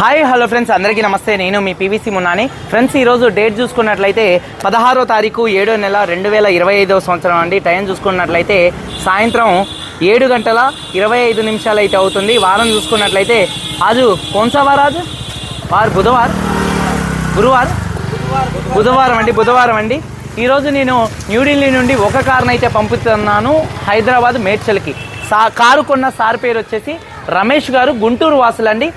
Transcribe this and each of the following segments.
Hi hello friends అందరికీ నమస్తే. నేను మీ పీవీసీ మున్నాని. ఫ్రెండ్స్ ఈరోజు డేట్ చూసుకున్నట్లయితే పదహారో తారీఖు ఏడో నెల రెండు వేల ఇరవై ఐదవ సంవత్సరం అండి. టైం చూసుకున్నట్లయితే సాయంత్రం ఏడు గంటల ఇరవై ఐదు నిమిషాలు అయితే అవుతుంది. వారం చూసుకున్నట్లయితే ఆజు కోన్సావారాజు వార్ వారు బుధవారం? గురువారం? బుధవారం అండి బుధవారం అండి. ఈరోజు నేను న్యూఢిల్లీ నుండి ఒక కారును అయితే పంపుతున్నాను. హైదరాబాద్ మేడ్చల్కి. సా కారు కొన్న సార్ పేరు వచ్చేసి రమేష్ గారు గుంటూరు వాసులండి.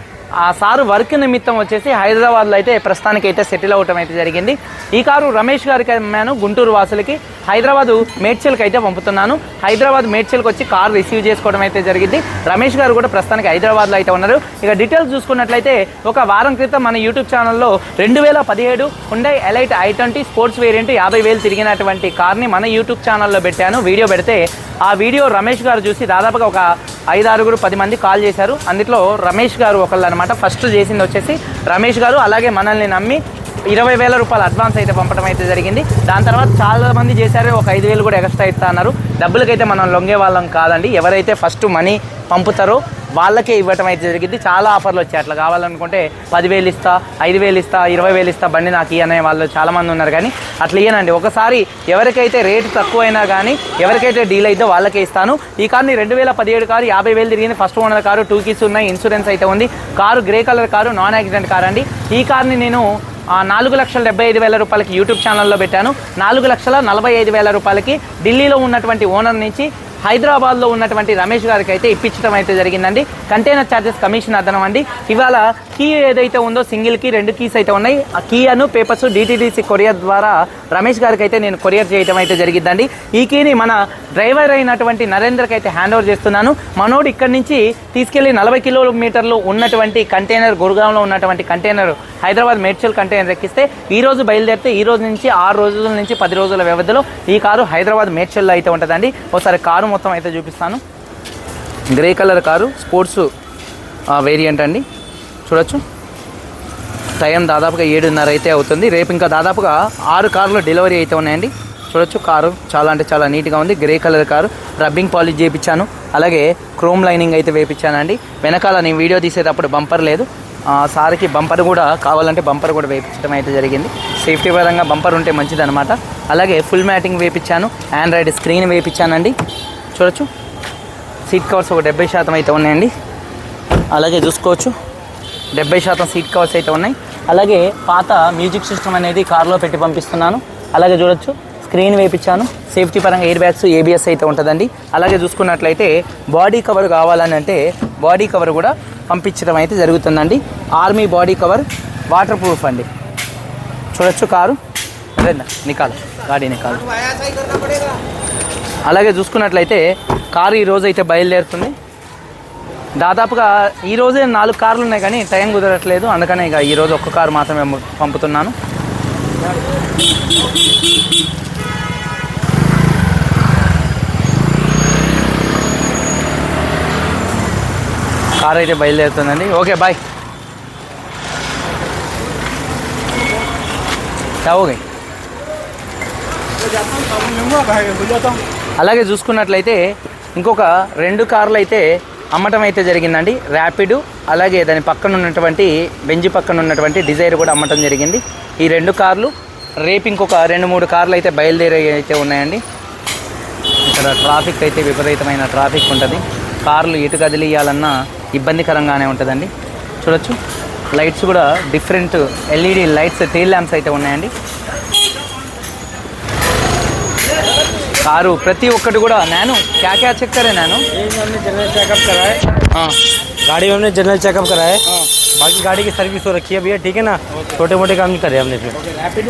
ఆ సారు వర్క్ నిమిత్తం వచ్చేసి హైదరాబాద్లో అయితే ప్రస్తుతానికి అయితే సెటిల్ అవటం అయితే జరిగింది. ఈ కారు రమేష్ గారికి అమ్మాను గుంటూరు వాసులకి హైదరాబాద్ మేడ్చల్కి అయితే పంపుతున్నాను. హైదరాబాద్ మేడ్చల్కి వచ్చి కారు రిసీవ్ చేసుకోవడం అయితే జరిగింది. రమేష్ గారు కూడా ప్రస్తుతానికి హైదరాబాద్లో అయితే ఉన్నారు. ఇక డీటెయిల్స్ చూసుకున్నట్లయితే ఒక వారం క్రితం మన యూట్యూబ్ ఛానల్లో రెండు వేల పదిహేడు Hyundai Elite i twenty sports variant యాభై వేలు తిరిగినటువంటి కార్ని మన యూట్యూబ్ ఛానల్లో పెట్టాను. వీడియో పెడితే ఆ వీడియో రమేష్ గారు చూసి దాదాపుగా ఒక ఐదు ఆరుగురు పది మంది కాల్ చేశారు. అందులో రమేష్ గారు ఒకళ్ళు అనమాట ఫస్ట్ చేసింది వచ్చేసి రమేష్ గారు అలాగే మనల్ని నమ్మి ఇరవై వేల రూపాయలు అడ్వాన్స్ అయితే పంపడం అయితే జరిగింది. దాని తర్వాత చాలా మంది చేశారు. ఒక ఐదు వేలు కూడా ఎక్స్ట్రా ఇస్తా అన్నారు. డబ్బులకైతే మనం లొంగే వాళ్ళం కాదండి. ఎవరైతే ఫస్ట్ మనీ పంపుతారో వాళ్ళకే ఇవ్వటం అయితే జరిగింది. చాలా ఆఫర్లు వచ్చాయి. అట్లా కావాలనుకుంటే పదివేలు ఇస్తా ఐదు వేలు ఇస్తా ఇరవై వేలు ఇస్తా బండి నాకు ఇయ్య అనే వాళ్ళు చాలామంది ఉన్నారు. కానీ అట్లా ఇయ్యనండి. ఒకసారి ఎవరికైతే రేటు తక్కువైనా కానీ ఎవరికైతే డీల్ అయితే వాళ్ళకే ఇస్తాను. ఈ కార్ని రెండు వేల పదిహేడు కారు యాభై వేలు తిరిగింది. First owner car two keys ఉన్నాయి. ఇన్సూరెన్స్ అయితే ఉంది. Car grey colour car non accident car అండి. ఈ కార్ని నేను నాలుగు లక్షల డెబ్బై ఐదు వేల రూపాయలకి యూట్యూబ్ ఛానల్లో పెట్టాను. నాలుగు లక్షల నలభై ఐదు వేల రూపాయలకి ఢిల్లీలో ఉన్నటువంటి ఓనర్ నుంచి హైదరాబాద్లో ఉన్నటువంటి రమేష్ గారికి అయితే ఇప్పించడం అయితే జరిగిందండి. కంటైనర్ ఛార్జెస్ కమిషన్ అదనం అండి. ఇవాళ కీ ఏదైతే ఉందో సింగిల్ కీ రెండు కీస్ అయితే ఉన్నాయి. ఆ కీ అను పేపర్స్ డిటీడీసీ కొరియర్ ద్వారా రమేష్ గారికి అయితే నేను కొరియర్ చేయడం అయితే జరిగిందండి. ఈ కీని మన డ్రైవర్ అయినటువంటి నరేంద్రకి అయితే హ్యాండ్ ఓవర్ చేస్తున్నాను. మనోడు ఇక్కడి నుంచి తీసుకెళ్ళి నలభై కిలోమీటర్లు ఉన్నటువంటి కంటైనర్ గురుగాంలో ఉన్నటువంటి కంటైనర్ హైదరాబాద్ మేడ్చల్ కంటైనర్ ఎక్కిస్తే ఈ రోజు బయలుదేరితే ఈ రోజు నుంచి ఆరు రోజుల నుంచి పది రోజుల వ్యవధిలో ఈ కారు హైదరాబాద్ మేడ్చల్లో అయితే ఉంటుందండి. ఒకసారి కారు మొత్తం అయితే చూపిస్తాను. Grey colour car sports variant అండి. చూడొచ్చు. టైం దాదాపుగా ఏడున్నర అయితే అవుతుంది. రేపు ఇంకా దాదాపుగా ఆరు కార్లు డెలివరీ అయితే ఉన్నాయండి. చూడొచ్చు కారు చాలా అంటే చాలా నీట్గా ఉంది. Grey colour car rubbing polish చేయించాను అలాగే క్రోమ్ లైనింగ్ అయితే వేయించానండి వెనకాల నేను వీడియో తీసేటప్పుడు బంపర్ లేదు. సారికి సార్కి బంపర్ కూడా కావాలంటే బంపర్ కూడా వేయించడం అయితే జరిగింది. సేఫ్టీ పరంగా బంపర్ ఉంటే మంచిదన్నమాట. అలాగే ఫుల్ మ్యాటింగ్ వేయించాను ఆండ్రాయిడ్ స్క్రీన్ వేయించానండి చూడొచ్చు. సీట్ కవర్స్ ఒక డెబ్బై శాతం అయితే ఉన్నాయండి. అలాగే చూసుకోవచ్చు. డెబ్బై శాతం సీట్ కవర్స్ అయితే ఉన్నాయి. అలాగే పాత మ్యూజిక్ సిస్టమ్ అనేది కార్లో పెట్టి పంపిస్తున్నాను. అలాగే చూడొచ్చు. స్క్రీన్ వేయించాను సేఫ్టీ పరంగా ఎయిర్ బ్యాగ్స్ ఏబిఎస్ అయితే ఉంటుందండి. అలాగే చూసుకున్నట్లయితే బాడీ కవర్ కావాలని అంటే బాడీ కవర్ కూడా పంపించడం అయితే జరుగుతుందండి. Army body cover waterproof అండి. చూడొచ్చు కారు. అదే నికాల్. గాడి నికాల్ అలాగే చూసుకున్నట్లయితే కారు ఈరోజు అయితే బయలుదేరుతుంది. దాదాపుగా ఈరోజే నాలుగు కార్లు ఉన్నాయి కానీ టైం కుదరట్లేదు. అందుకనే ఇక ఈరోజు ఒక్క కారు మాత్రమే పంపుతున్నాను. కార్ అయితే బయలుదేరుతుందండి. Okay bye. చావుగా అలాగే చూసుకున్నట్లయితే ఇంకొక రెండు కార్లు అయితే అమ్మటం అయితే జరిగిందండి. ర్యాపిడ్ అలాగే దాని పక్కన ఉన్నటువంటి బెంజి పక్కన ఉన్నటువంటి డిజైర్ కూడా అమ్మటం జరిగింది. ఈ రెండు కార్లు రేపు ఇంకొక రెండు మూడు కార్లు అయితే బయలుదేరి అయితే ఉన్నాయండి. ఇక్కడ ట్రాఫిక్ అయితే విపరీతమైన ట్రాఫిక్ ఉంటుంది. కార్లు ఎటు కదిలియాలన్నా ఇబ్బందికరంగానే ఉంటుందండి. చూడొచ్చు. లైట్స్ కూడా different LED lights tail lamps అయితే ఉన్నాయండి. కారు ప్రతి ఒక్కటి కూడా నేను క్యా క్యా చెక్ करे నేను ये हमने जनरल चेकअप कराए हाँ गाड़ी में हमने जनरल चेकअप कराए हाँ। बाकी गाड़ी की सर्विस हो रखी है भैया ठीक है ना छोटे मोटे काम नहीं करे हमने इसमें रैपिड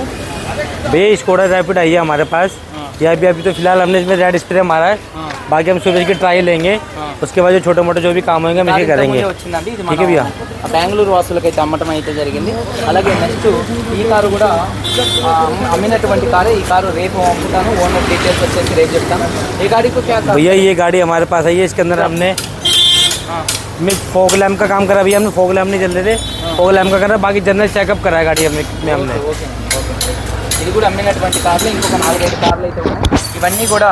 भैया स्कोडा रैपिड आई है हमारे पास हाँ। ये अभी अभी तो फिलहाल हमने इसमें रेड स्प्रे मारा है हाँ। बाकी हम सुबह की ट्राई लेंगे हाँ। उसके बाद जो छोटे मोटे जो भी काम होंगे हम इसे करेंगे వచ్చిందండి ఇది ठीक है भैया ఆ బెంగళూరు వాసులకి అయితే అమ్మటం అయితే జరిగింది అలాగే నెక్స్ట్ ఈ కారు కూడా ఆ, అమ్మ- అమ్మినటువంటి కారే ఈ కారు రేపు అమ్ముతాను ఓనర్ డీటెయిల్స్ వచ్చేసి రేపు చెప్తాను ఈ గాడికి క్యా కార్ भैया ये गाड़ी हमारे पास आई है इसके अंदर हमने हाँ। में फोक लैम्प का काम करा भैया हमने फोक लैम्प नहीं चल रहे थे फोक लैम्प का करा बाकी जनरल चेकअप कराया गाड़ी हमने में हमने ఓకే ఓకే ఇది కూడా అమ్మినటువంటి కార్లు ఇంకొక నాలుగైదు కార్లు అయితే ఉన్నాయి ఇవన్నీ కూడా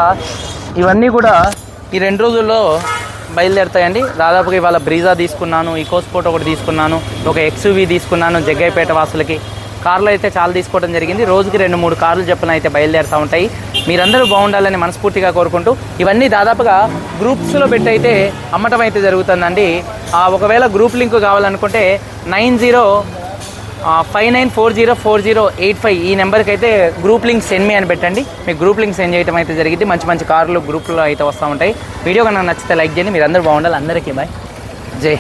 ఇవన్నీ కూడా ఈ రెండు రోజుల్లో బయలుదేరుతాయండి. దాదాపుగా ఇవాళ బ్రీజా తీసుకున్నాను ఈకో స్పోర్ట్ ఒకటి తీసుకున్నాను ఒక ఎక్స్యూవీ తీసుకున్నాను జగ్గైపేట వాసులకి. కార్లు అయితే చాలా తీసుకోవడం జరిగింది. రోజుకి రెండు మూడు కార్లు చెప్పిన అయితే బయలుదేరుతూ ఉంటాయి. మీరందరూ బాగుండాలని మనస్ఫూర్తిగా కోరుకుంటూ ఇవన్నీ దాదాపుగా గ్రూప్స్లో పెట్టి అయితే అమ్మటం అయితే జరుగుతుందండి ఒకవేళ గ్రూప్ లింక్ కావాలనుకుంటే nine zero five nine four zero four zero eight five ఈ నెంబర్కి అయితే గ్రూప్ లింక్ సెండ్ మీ అని పెట్టండి. మీకు గ్రూప్ లింక్ సెండ్ చేయడం అయితే జరిగింది మంచి మంచి కార్లు గ్రూప్లో అయితే వస్తూ ఉంటాయి. వీడియో కన్నా నచ్చితే లైక్ చేయండి. మీరు అందరూ బాగుండాలి. అందరికీ బాయ్ జై